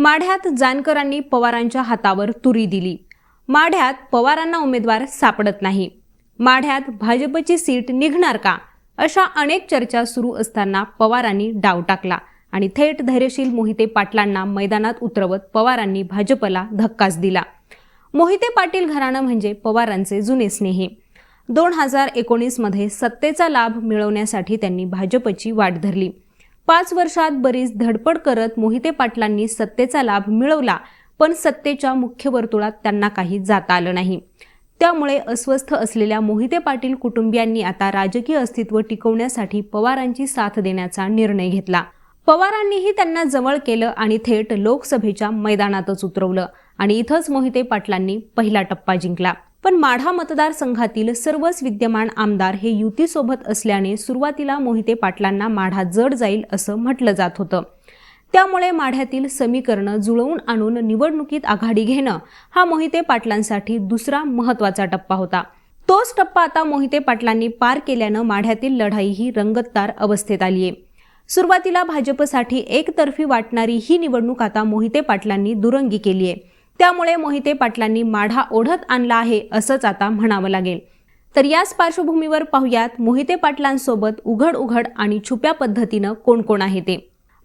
माढ्यात जानकरांनी पवारांच्या हातावर तुरी दिली. माढ्यात पवारांना उमेदवार सापडत नाही. माढ्यात भाजपची सीट निघणार का? अशा अनेक चर्चा सुरू असताना पवारांनी डाव टाकला आणि थेट धैर्यशील मोहिते पाटलांना मैदानात उतरवत पवारांनी भाजपला धक्काच दिला. मोहिते पाटील घराणं म्हणजे पवारांचे जुने स्नेही. दोन हजार एकोणीसमध्ये सत्तेचा लाभ मिळवण्यासाठी त्यांनी भाजपची वाट धरली. पाच वर्षात बरीच धडपड करत मोहिते पाटलांनी सत्तेचा लाभ मिळवला पण सत्तेच्या मुख्य वर्तुळात त्यांना काही जाता आलं नाही. त्यामुळे अस्वस्थ असलेल्या मोहिते पाटील कुटुंबियांनी आता राजकीय अस्तित्व टिकवण्यासाठी पवारांची साथ देण्याचा निर्णय घेतला. पवारांनीही त्यांना जवळ केलं आणि थेट लोकसभेच्या मैदानातच उतरवलं आणि इथंच मोहिते पाटलांनी पहिला टप्पा जिंकला. पण माढा मतदारसंघातील सर्वच विद्यमान आमदार हे युतीसोबत असल्याने सुरुवातीला मोहिते पाटलांना माढा जड जाईल असं म्हटलं जात होतं. त्यामुळे माढ्यातील समीकरणं जुळवून आणून निवडणुकीत आघाडी घेणं हा मोहिते पाटलांसाठी दुसरा महत्त्वाचा टप्पा होता. तोच टप्पा आता मोहिते पाटलांनी पार केल्यानं माढ्यातील लढाई ही रंगतदार अवस्थेत आली आहे सुरुवातीला भाजपसाठी एकतर्फी वाटणारी ही निवडणूक आता मोहिते पाटलांनी दुरंगी केली आहे त्यामुळे मोहिते पाटलांनी माढा ओढत आणला आहे असंच आता म्हणावं लागेल. तर याच पार्श्वभूमीवर पाहुयात मोहिते पाटलांसोबत उघड उघड आणि छुप्या पद्धतीनं कोण कोण आहे ते.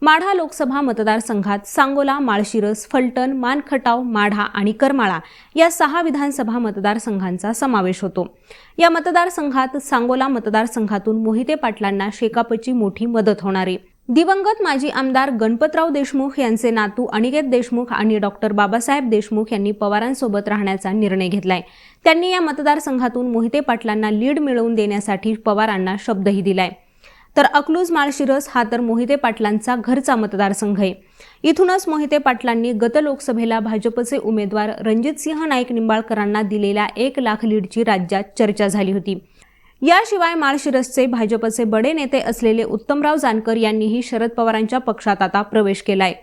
माढा लोकसभा मतदारसंघात सांगोला माळशिरस फलटण मानखटाव माढा आणि करमाळा या सहा विधानसभा मतदारसंघांचा समावेश होतो. या मतदारसंघात सांगोला मतदारसंघातून मोहिते पाटलांना शेकापची मोठी मदत होणार आहे. दिवंगत माजी आमदार गणपतराव देशमुख यांचे नातू अनिकेत देशमुख आणि डॉक्टर बाबासाहेब देशमुख यांनी पवारांसोबत राहण्याचा निर्णय घेतलाय. त्यांनी या मतदारसंघातून मोहिते पाटलांना लीड मिळवून देण्यासाठी पवारांना शब्दही दिलाय. तर अकलूज माळशिरस हा तर मोहिते पाटलांचा घरचा मतदारसंघ आहे. इथूनच मोहिते पाटलांनी गत लोकसभेला भाजपचे उमेदवार रणजितसिंह नाईक निंबाळकरांना दिलेल्या एक लाख लीडची राज्यात चर्चा झाली होती. याशिवाय माळशिरसचे भाजपचे बडे नेते असलेले उत्तमराव जानकर यांनीही शरद पवारांच्या पक्षात आता प्रवेश केलाय.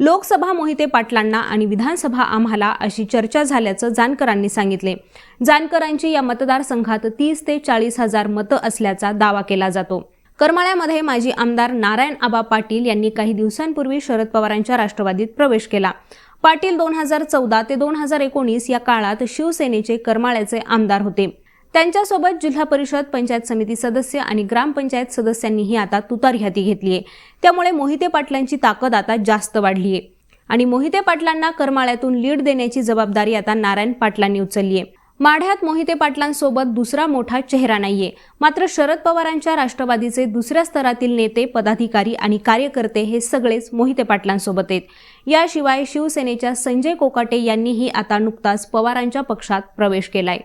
लोकसभा मोहिते पाटलांना आणि विधानसभा आम्हाला अशी चर्चा झाल्याचं जानकरांनी सांगितले. जानकरांची या मतदारसंघात तीस ते चाळीस हजार मतं असल्याचा दावा केला जातो. करमाळ्यामध्ये माजी आमदार नारायण आबा पाटील यांनी काही दिवसांपूर्वी शरद पवारांच्या राष्ट्रवादीत प्रवेश केला. पाटील दोन हजार चौदा ते दोन हजार एकोणीस या काळात शिवसेनेचे करमाळ्याचे आमदार होते. त्यांच्यासोबत जिल्हा परिषद पंचायत समिती सदस्य आणि ग्रामपंचायत सदस्यांनीही आता तुतारी हाती घेतली आहे त्यामुळे मोहिते पाटलांची ताकद आता जास्त वाढली आहे आणि मोहिते पाटलांना करमाळ्यातून लीड देण्याची जबाबदारी आता नारायण पाटलांनी उचलली आहे माढ्यात मोहिते पाटलांसोबत दुसरा मोठा चेहरा नाहीये. मात्र शरद पवारांच्या राष्ट्रवादीचे दुसऱ्या स्तरातील नेते पदाधिकारी आणि कार्यकर्ते हे सगळेच मोहिते पाटलांसोबत आहेत. याशिवाय शिवसेनेच्या संजय कोकाटे यांनीही आता नुकताच पवारांच्या पक्षात प्रवेश केलाय.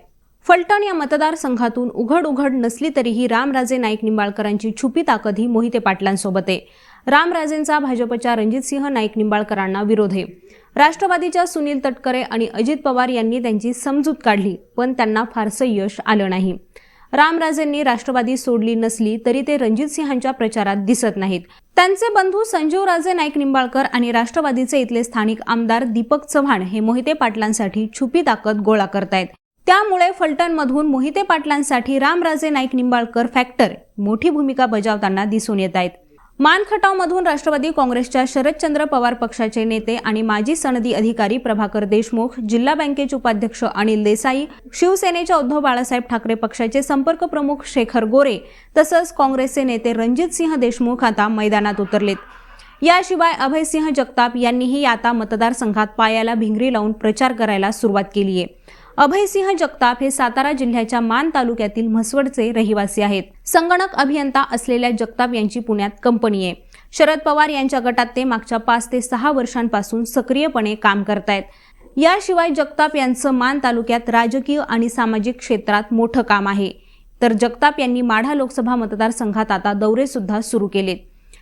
फलटण या मतदारसंघातून उघड उघड नसली तरीही रामराजे नाईक निंबाळकरांची छुपी ताकद ही मोहिते पाटलांसोबत आहे. रामराजेंचा भाजपच्या रणजितसिंह नाईक निंबाळकरांना विरोध आहे. राष्ट्रवादीच्या सुनील तटकरे आणि अजित पवार यांनी त्यांची समजूत काढली पण त्यांना फारसं यश आलं नाही. रामराजेंनी राष्ट्रवादी सोडली नसली तरी ते रणजितसिंहांच्या प्रचारात दिसत नाहीत. त्यांचे बंधू संजीव राजे नाईक निंबाळकर आणि राष्ट्रवादीचे इथले स्थानिक आमदार दीपक चव्हाण हे मोहिते पाटलांसाठी छुपी ताकद गोळा करतायत. त्यामुळे फलटणमधून मोहिते पाटलांसाठी रामराजे नाईक निंबाळकर फॅक्टर मोठी भूमिका बजावताना दिसून येत आहेत. मानखटावमधून राष्ट्रवादी काँग्रेसच्या शरदचंद्र पवार पक्षाचे नेते आणि माजी सनदी अधिकारी प्रभाकर देशमुख जिल्हा बँकेचे उपाध्यक्ष अनिल देसाई शिवसेनेच्या उद्धव बाळासाहेब ठाकरे पक्षाचे संपर्क प्रमुख शेखर गोरे तसंच काँग्रेसचे नेते रणजितसिंह देशमुख आता मैदानात उतरलेत. याशिवाय अभयसिंह जगताप यांनीही आता मतदारसंघात पायाला भिंगरी लावून प्रचार करायला सुरुवात केली आहे अभयसिंह जगताप हे सातारा जिल्ह्याच्या मान तालुक्यातील म्हसवडचे रहिवासी आहेत. संगणक अभियंता असलेल्या जगताप यांची पुण्यात कंपनी आहे. शरद पवार यांच्या गटात ते मागच्या पाच ते सहा वर्षांपासून सक्रियपणे काम करतायत. याशिवाय जगताप यांचं मान तालुक्यात राजकीय आणि सामाजिक क्षेत्रात मोठं काम आहे. तर जगताप यांनी माढा लोकसभा मतदारसंघात आता दौरे सुद्धा सुरू केलेत.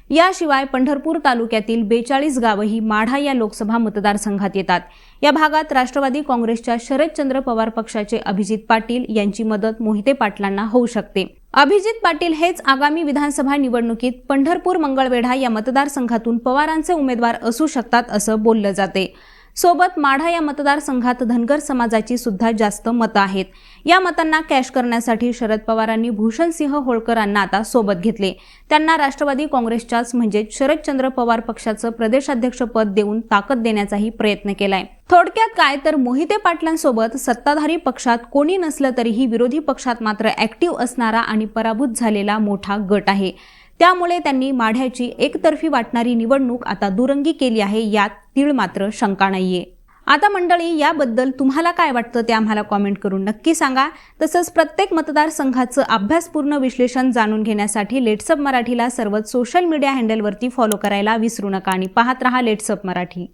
याशिवाय पंढरपूर तालुक्यातील बेचाळीस गावंही माढा या लोकसभा मतदारसंघात येतात. या भागात राष्ट्रवादी काँग्रेसच्या शरदचंद्र पवार पक्षाचे अभिजित पाटील यांची मदत मोहिते पाटलांना होऊ शकते. अभिजित पाटील हेच आगामी विधानसभा निवडणुकीत पंढरपूर मंगळवेढा या मतदारसंघातून पवारांचे उमेदवार असू शकतात असं बोललं जाते. सोबत माढा या मतदारसंघात धनगर समाजाची सुद्धा जास्त मतं आहेत. या मतांना कॅश करण्यासाठी शरद पवारांनी भूषणसिंह होळकरांना आता सोबत घेतले. त्यांना राष्ट्रवादी काँग्रेसच्याच म्हणजेच शरदचंद्र पवार पक्षाचं प्रदेशाध्यक्षपद देऊन ताकद देण्याचाही प्रयत्न केलाय. थोडक्यात काय तर मोहिते पाटलांसोबत सत्ताधारी पक्षात कोणी नसलं तरीही विरोधी पक्षात मात्र ऍक्टिव्ह असणारा आणि पराभूत झालेला मोठा गट आहे. त्यामुळे त्यांनी माढ्याची एकतर्फी वाटणारी निवडणूक आता दुरंगी केली आहे. यात तीळ मात्र शंका नाहीये. आता मंडळी याबद्दल तुम्हाला काय वाटतं ते आम्हाला कॉमेंट करून नक्की सांगा. तसंच प्रत्येक मतदारसंघाचं अभ्यासपूर्ण विश्लेषण जाणून घेण्यासाठी लेट्सअप मराठीला सर्वच सोशल मीडिया हँडलवरती फॉलो करायला विसरू नका आणि पाहत रहा लेट्सअप मराठी.